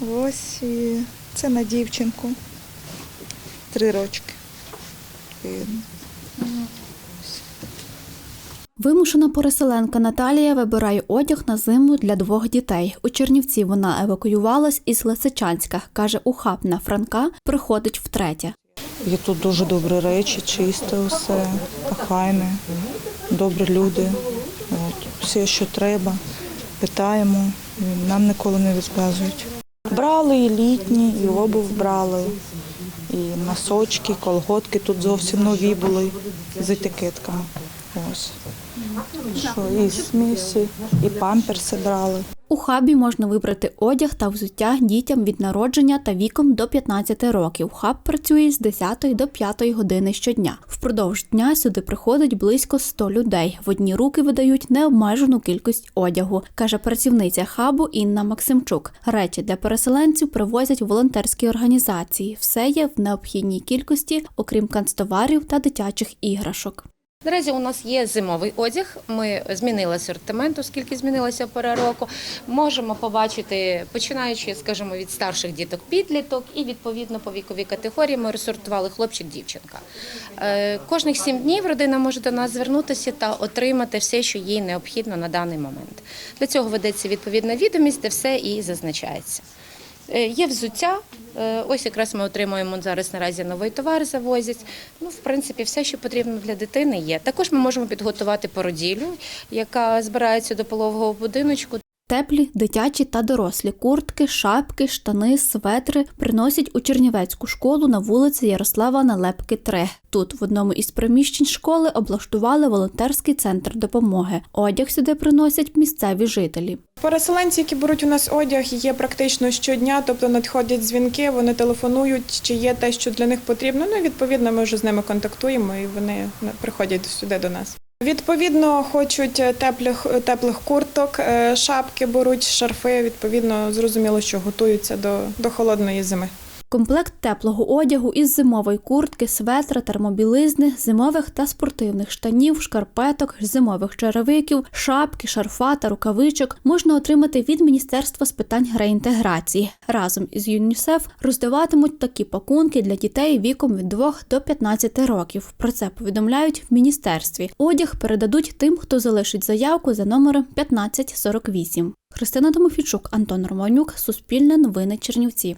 Ось і це на дівчинку. Три рочки. Вимушена переселенка Наталія вибирає одяг на зиму для двох дітей. У Чернівці вона евакуювалась із Лисичанська. Каже, ухапна Франка приходить втретє. Є тут дуже добрі речі, чисте усе, охайне, добрі люди. От, все, що треба, питаємо, нам ніколи не відказують. Брали і літні, і обув брали, і носочки, колготки тут зовсім нові були з етикетками. Ось. Що, і смісі, і памперси брали. У хабі можна вибрати одяг та взуття дітям від народження та віком до 15 років. Хаб працює з 10 до 5 години щодня. Впродовж дня сюди приходить близько 100 людей. В одні руки видають необмежену кількість одягу, каже працівниця хабу Інна Максимчук. Речі для переселенців привозять волонтерські організації. Все є в необхідній кількості, окрім канцтоварів та дитячих іграшок. Наразі у нас є зимовий одяг. Ми змінили асортимент, оскільки змінилася пора року. Можемо побачити, починаючи, скажімо, від старших діток підліток, і відповідно по віковій категорії ми розсортували хлопчик, дівчинка. Е, Кожних сім днів родина може до нас звернутися та отримати все, що їй необхідно на даний момент. Для цього ведеться відповідна відомість, де все і зазначається. Е, Є взуття. Е, Ось якраз ми отримуємо зараз наразі новий товар, завозять. Ну, в принципі, все, що потрібно для дитини, є. Також ми можемо підготувати породілю, яка збирається до пологового будиночку. Теплі, дитячі та дорослі куртки, шапки, штани, светри приносять у Чернівецьку школу на вулиці Ярослава Налепки 3. Тут в одному із приміщень школи облаштували волонтерський центр допомоги. Одяг сюди приносять місцеві жителі. Переселенці, які беруть у нас одяг, є практично щодня, тобто надходять дзвінки, вони телефонують, чи є те, що для них потрібно. Ну і відповідно ми вже з ними контактуємо і вони приходять сюди до нас. Відповідно, хочуть теплих теплих курток, е, шапки беруть, шарфи. Відповідно, зрозуміло, що готуються до, до холодної зими. Комплект теплого одягу із зимової куртки, светра, термобілизни, зимових та спортивних штанів, шкарпеток, зимових черевиків, шапки, шарфа та рукавичок можна отримати від Міністерства з питань реінтеграції. Разом із ЮНІСЕФ роздаватимуть такі пакунки для дітей віком від 2 до 15 років. Про це повідомляють в міністерстві. Одяг передадуть тим, хто залишить заявку за номером 1548. Христина Домофійчук, Антон Романюк, Суспільне новини Чернівці.